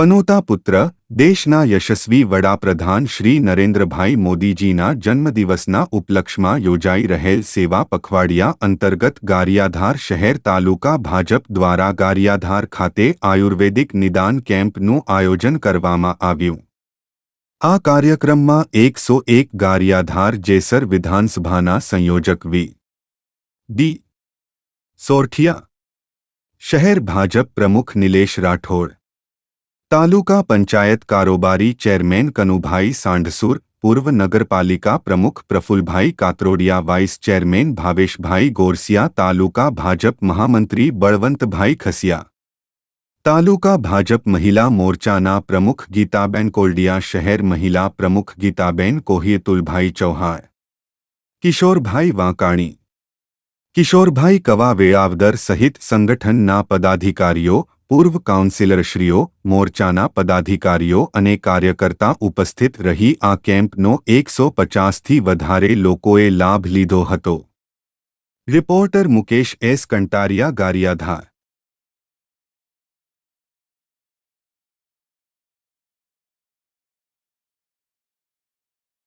વનુતા પુત્ર દેશના યશસ્વી વડાપ્રધાન શ્રી નરેન્દ્રભાઈ મોદીજીના જન્મદિવસના ઉપલક્ષમાં યોજાય રહેલ સેવા પખવાડિયા અંતર્ગત ગારિયાધાર શહેર તાલુકા ભાજપ દ્વારા ગારિયાધાર ખાતે આયુર્વેદિક નિદાન કેમ્પનું આયોજન કરવામાં આવ્યું આ કાર્યક્રમમાં 101 ગારિયાધાર જેસર વિધાનસભા સંયોજક વી દી સોરઠિયા શહેર ભાજપ પ્રમુખ નિલેશ राठોડ तालुका पंचायत कारोबारी चेयरमैन कनुभाई सांडसूर पूर्व नगरपालिका प्रमुख प्रफुल भाई कातरोडिया वाइस चेयरमैन भावेश भाई गोरसिया तालुका भाजप महामंत्री बलवंत भाई खसिया तालुका भाजप महिला मोर्चाना प्रमुख गीताबेन कोल्डिया शहर महिला प्रमुख गीताबेन कोहियतुलभाई चौहान किशोर भाई वाकाणी किशोर भाई कवा वेआवदर सहित संगठन ना पदाधिकारियों પૂર્વ કાઉન્સિલરશ્રીઓ મોરચાના પદાધિકારીઓ અને કાર્યકર્તા ઉપસ્થિત રહી આ કેમ્પનો એકસો પચાસથી વધારે લોકોએ લાભ લીધો હતો રિપોર્ટર મુકેશ એસ કંટારિયા ગારિયાધાર